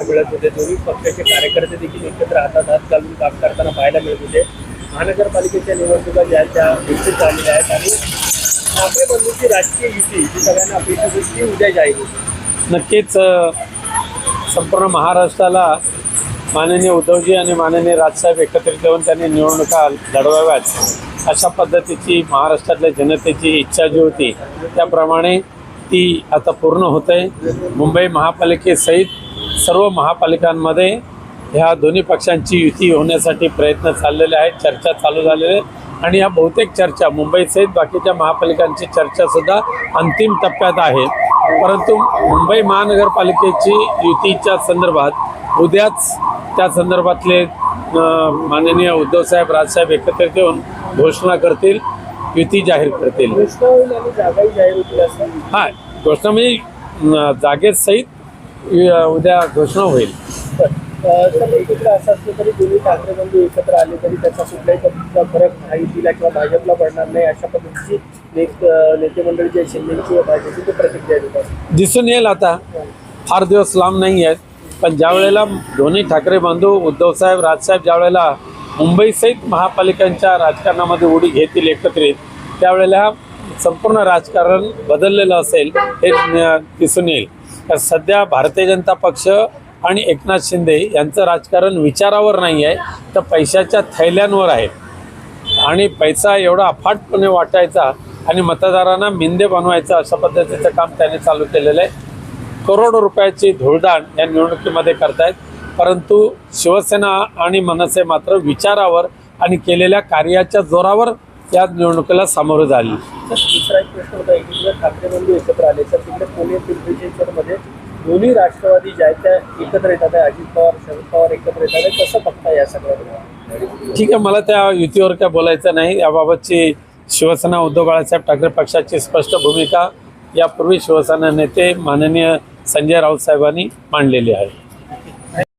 मिळत होते दोन्ही पक्षाचे कार्यकर्ते देखील एकत्र हातात हात घालून काम करताना पाहायला मिळत होते. महानगरपालिकेच्या निवडणुका ज्या त्या निश्चित झालेल्या आहेत आणि ठाकरे बंधूची राजकीय युती जी सगळ्यांना अपेक्षित होती ती उद्या जाहीर होती नक्कीच संपूर्ण महाराष्ट्राला माननीय उद्धवजी आणि माननीय राजसाहेब एकत्रित येऊन त्यांनी निवडणुका लढवाव्यात अशा पद्धतीची महाराष्ट्रातल्या जनतेची इच्छा जी होती त्याप्रमाणे ती आता पूर्ण होत आहे मुंबई महापालिकेसहित सर्व महापालिकांमध्ये ह्या दोन्ही पक्षांची युती होण्यासाठी प्रयत्न चाललेले आहेत चर्चा चालू झालेल्या आहेत आणि ह्या बहुतेक चर्चा मुंबईसहित बाकीच्या महापालिकांची चर्चासुद्धा अंतिम टप्प्यात आहे. परंतु मुंबई महानगरपालिकेची युतीच्या संदर्भात उद्याच त्या संदर्भातले माननीय उद्धवसाहेब राजसाहेब एकत्रित येऊन घोषणा करतील युती जाहीर करतील. हा घोषणा म्हणजे जागेसहित उद्या घोषणा होईल. तर एकत्र असं असलं तरी दोन्ही ठाकरे बंधू एकत्र आले तरी त्याचा कुठल्याही पद्धतीचा फरक महायुतीला किंवा भाजपला पडणार नाही अशा पद्धतीची नेत नेते मंडळी जे शिंदेची व भाजपची ते प्रतिक्रिया देतात दिसून येईल आता. फार दिवस लांब नाही आहेत. पण ज्या वेळेला दोन्ही ठाकरे बांधव उद्धवसाहेब राजसाहेब ज्या वेळेला मुंबईसहित महापालिकांच्या राजकारणामध्ये उडी घेतील एकत्रित त्यावेळेला संपूर्ण राजकारण बदललेलं असेल हे दिसून येईल. तर सध्या भारतीय जनता पक्ष आणि एकनाथ शिंदे यांचं राजकारण विचारावर नाही आहे तर पैशाच्या थैल्यांवर आहे. आणि पैसा एवढा अफाटपणे वाटायचा आणि मतदारांना मिंदे बनवायचा अशा पद्धतीचं काम त्याने चालू केलेलं आहे. करोडो रुपयाची धुळदाण या निवडणुकीमध्ये करतायत परंतु शिवसेना आणि मनसे मात्र विचारावर आणि केलेल्या कार्याच्या जोरावर या निवडणुकीला सामोरं झाली दुसरा एक प्रश्न होता एकीकडे ठाकरे बंधू एकत्र आले तर तिकडे पुणे पिंपरी चिंचवडमध्ये दोन्ही राष्ट्रवादी ज्या त्या एकत्र येतात. अजित पवार शरद पवार एकत्र येतात. कसं बघता या सगळ्या ठीक आहे मला त्या युतीवर काय बोलायचं नाही याबाबतची शिवसेना उद्धव बाळासाहेब ठाकरे पक्षाची स्पष्ट भूमिका यापूर्वी शिवसेना नेते माननीय संजय राऊत साहेबांनी मांडलेली आहे